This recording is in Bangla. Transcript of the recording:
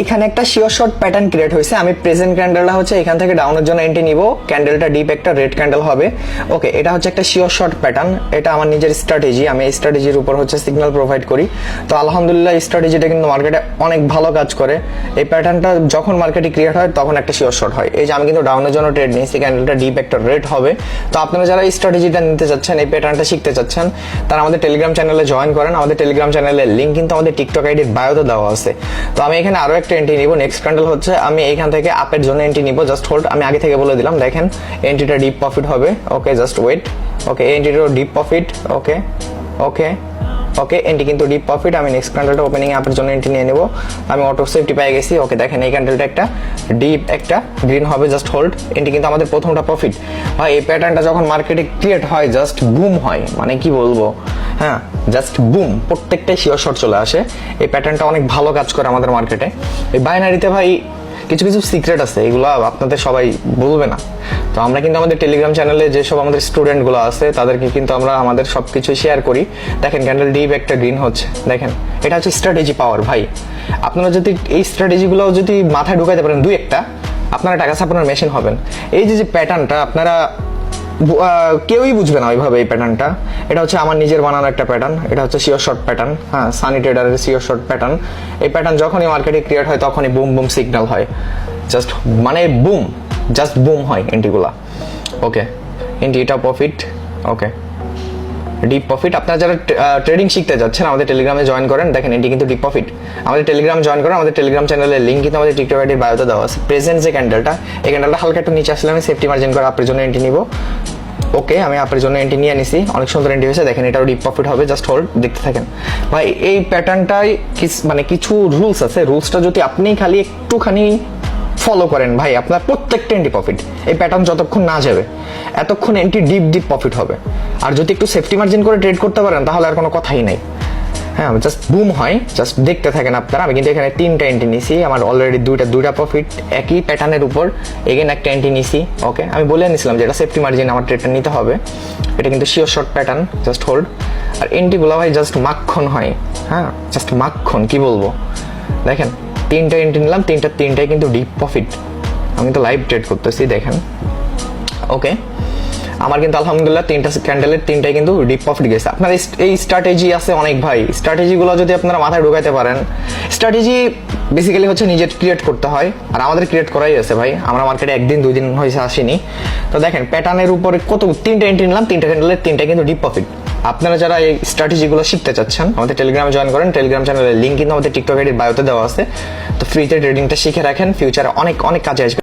এইখানে একটা শিওর শর্ট প্যাটার্ন ক্রিয়েট হয়েছে। আমি প্রেজেন্ট ক্যান্ডেলটা হচ্ছে এখান থেকে ডাউনের জন্য এন্ট্রি নিব। ক্যান্ডেলটা ডিপ একটা রেড ক্যান্ডেল হবে। ওকে এটা হচ্ছে একটা শিওর শর্ট প্যাটার্ন এটা আমার নিজের স্ট্র্যাটেজি আমি এই স্ট্র্যাটেজির উপর হচ্ছে সিগন্যাল প্রোভাইড করি। তো আলহামদুলিল্লাহ, এই স্ট্র্যাটেজিটা কিন্তু মার্কেটে অনেক ভালো কাজ করে। এই প্যাটার্নটা যখন মার্কেটে ক্রিয়েট হয়, তখন একটা শিওর শর্ট হয়। এই যে আমি কিন্তু ডাউনের জন্য ট্রেড নিয়েছি ক্যান্ডেলটা ডিপ একটা রেড হবে। তো আপনারা যারা এই স্ট্র্যাটেজিটা নিতে চাচ্ছেন, এই প্যাটার্নটা শিখতে চাচ্ছেন, তারা আমাদের টেলিগ্রাম চ্যানেলে জয়েন করেন। আমাদের টেলিগ্রাম চ্যানেলের লিঙ্ক কিন্তু আমাদের টিকটক আইডির বায়োতে দেওয়া আছে। তো আমি এখানে আরও একটা এন্ট্রি নিব নেক্সট ক্যান্ডেল হচ্ছে, আমি এইখান থেকে আপের জন্য এন্ট্রি নিব জাস্ট হোল্ড আমি আগে থেকে বলে দিলাম, দেখেন এন্ট্রিটা ডিপ প্রফিট হবে okay just wait okay এন্ট্রিটাও deep profit okay okay okay entry কিন্তু ডিপ প্রফিট আমি নেক্সট ক্যান্ডেলটা ওপেনিং আপের জন্য এন্ট্রি নিয়ে নেব, আমি অটো সেফটি পেয়ে গেছি ওকে দেখেন, এই ক্যান্ডেলটা একটা ডিপ একটা গ্রিন হবে জাস্ট হোল্ড এন্ট্রি কিন্তু আমাদের প্রথমটা প্রফিট হয় এই প্যাটার্নটা যখন মার্কেটে ক্রিয়েট হয় জাস্ট বুম হয় মানে কি বলব? হ্যাঁ জাস্ট বুম প্রত্যেকটাই শিওর শট চলে আসে। এই প্যাটার্নটা অনেক ভালো কাজ করে আমাদের মার্কেটে এই বাইনারিতে ভাই, কিছু কিছু সিক্রেট আছে, এগুলো আপনাদের সবাই বলবে না। তো আমরা কিন্তু আমাদের টেলিগ্রাম চ্যানেলে যেসব আমাদের স্টুডেন্টগুলো আছে, তাদেরকে কিন্তু আমরা আমাদের সব কিছু শেয়ার করি। দেখেন ক্যান্ডেল ডিপ একটা গ্রিন হচ্ছে। দেখেন, এটা হচ্ছে স্ট্র্যাটেজি পাওয়ার ভাই। আপনারা যদি এই স্ট্র্যাটেজিগুলো যদি মাথায় ঢুকাইতে পারেন, দুই একটা, আপনারা টাকা ছাপানোর মেশিন হবেন। এই যে যে প্যাটার্নটা আপনারা কেউই বুঝবে না ওইভাবে এই প্যাটার্নটা এটা হচ্ছে আমার নিজের বানানো একটা প্যাটার্ন এটা হচ্ছে সিওর শর্ট প্যাটার্ন হ্যাঁ সানি ট্রেডারের সিওর শর্ট প্যাটার্ন এই প্যাটার্ন যখনই মার্কেটে ক্রিয়েট হয়, তখনই বুম বুম সিগন্যাল হয়। জাস্ট মানে বুম জাস্ট বুম হয় এন্ট্রিগুলা ওকে এন্ট্রি এটা প্রফিট ওকে ডিপ প্রফিট আপনারা যারা ট্রেডিং শিখতে যাচ্ছেন, আমাদের টেলিগ্রামে জয়েন করেন। দেখেন এটি কিন্তু ডিপ প্রফিট আমাদের টেলিগ্রাম জয়েন করেন, আমাদের টেলিগ্রাম চ্যানেলের লিঙ্ক কিন্তু আমাদের টিকটক আইডির বায়োতে দেওয়া আছে। প্রেজেন্ট যে ক্যান্ডেলটা এই ক্যান্ডেলটা হালকা একটু নিচে আসলে আমি সেফটি মার্জিন করে আপনার জন্য এন্ট্রি নিব। ওকে আমি আপনার জন্য এন্ট্রি নিয়ে নিছি। অনেক সুন্দর এন্ট্রি হয়েছে, দেখেন এটাও ডিপ প্রফিট হবে জাস্ট হোল্ড দেখতে থাকেন। ভাই, এই প্যাটার্নটাই মানে কিছু রুলস আছে। রুলসটা যদি আপনি খালি একটুখানি ফলো করেন, ভাই, আপনার প্রত্যেকটা এন্ট্রি প্রফিট এই প্যাটার্ন যতক্ষণ না যাবে, এতক্ষণ এন্ট্রি ডিপ ডিপ প্রফিট হবে। আর যদি একটু সেফটি মার্জিন করে ট্রেড করতে পারেন, তাহলে আর কোনো কথাই নাই। হ্যাঁ জাস্ট বুম হয়। জাস্ট দেখতে থাকেন আপনারা। আমি কিন্তু এখানে তিনটা এন্ট্রি নিছি। আমার অলরেডি দুইটা দুইটা প্রফিট একই প্যাটার্নের উপর। এগেন একটা এন্ট্রি নিছি। ওকে আমি বলে নিছিলাম যে এটা সেফটি মার্জিন আমার ট্রেডটা নিতে হবে। এটা কিন্তু sure short pattern just hold আর এন্ট্রিগুলো ভাই জাস্ট মাখন হয়। হ্যাঁ জাস্ট মাখন, কি বলব? দেখেন, তিনটা এন্ট্রি নিলাম। তিনটা, তিনটাই কিন্তু ডিপ প্রফিট আমি তো লাইভ ট্রেড করতেছি, দেখেন। ওকে আমার কিন্তু আলহামদুলিল্লাহ তিনটা ক্যান্ডেলের তিনটাই কিন্তু ডিপ প্রফিট গেছে। আপনার এই- স্ট্র্যাটেজি আছে অনেক ভাই। স্ট্র্যাটেজিগুলো যদি আপনারা মাথায় ঢুকাইতে পারেন স্ট্র্যাটেজি বেসিক্যালি হচ্ছে নিজের ক্রিয়েট করতে হয়। আর আমাদের ক্রিয়েট করাই আছে ভাই। আমরা মার্কেটে একদিন, দুই দিন হয়েছে আসিনি। তো দেখেন প্যাটার্নের উপরে কত তিনটা এন্ট্রি নিলাম, তিনটা ক্যান্ডেলের তিনটা কিন্তু ডিপ প্রফিট আপনারা যারা এই স্ট্র্যাটেজিগুলো শিখতে চাচ্ছেন, আমাদের টেলিগ্রামে জয়েন করেন। টেলিগ্রাম চ্যানেলের লিঙ্ক কিন্তু আমাদের টিকটক আইডির বায়োতে দেওয়া আছে। তো ফ্রিতে ট্রেডিংটা শিখে রাখেন ফিউচারে অনেক অনেক কাজে আসবে।